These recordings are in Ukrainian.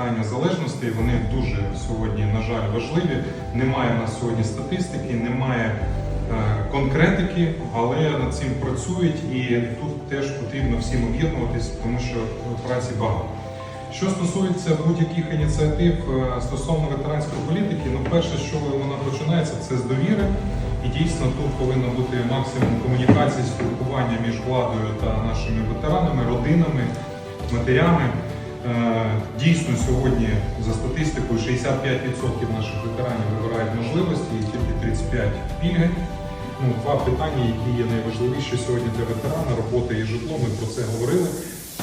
питання залежностей. Вони дуже сьогодні, на жаль, важливі. Немає у нас сьогодні статистики, немає е, конкретики, але над цим працюють і тут теж потрібно всім об'єднуватись, тому що праці багато. Що стосується будь-яких ініціатив е, стосовно ветеранської політики, ну перше, що вона починається, це з довіри. І дійсно тут повинно бути максимум комунікації, спілкування між владою та нашими ветеранами, родинами, матерями. Е, Дійсно, сьогодні за статистикою 65% наших ветеранів вибирають можливості і тільки 35 пільги. Ну, два питання, які є найважливіші сьогодні для ветерана, робота і житло. Ми про це говорили.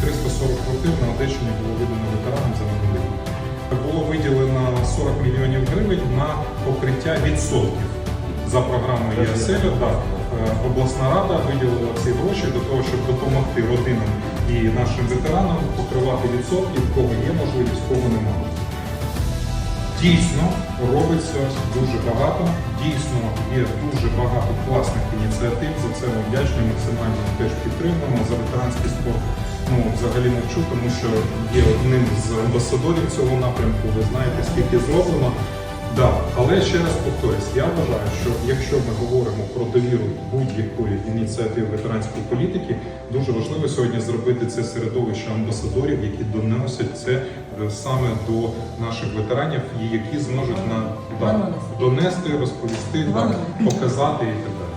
340 квартир на Одещині було видано ветеранам за минулий. Було виділено 40 мільйонів гривень на покриття відсотків за програмою ЄСЛ. Е, Обласна рада виділила ці гроші для того, щоб допомогти родинам і нашим ветеранам покривати відсотки, в кого є можливість, в кого немає. Дійсно, робиться дуже багато. Дійсно, є дуже багато класних ініціатив. За це ми вдячні, максимально теж підтримуємо. За ветеранський спорт ну, взагалі мовчу, тому що є одним з амбасадорів цього напрямку. Ви знаєте, скільки зроблено. Да, але ще раз повторюсь, я вважаю, що якщо ми говоримо про довіру будь-якої ініціативи ветеранської політики, дуже важливо сьогодні зробити це середовище амбасадорів, які доносять це е, саме до наших ветеранів, і які зможуть на да, Донести. донести, розповісти, да, показати і так далі.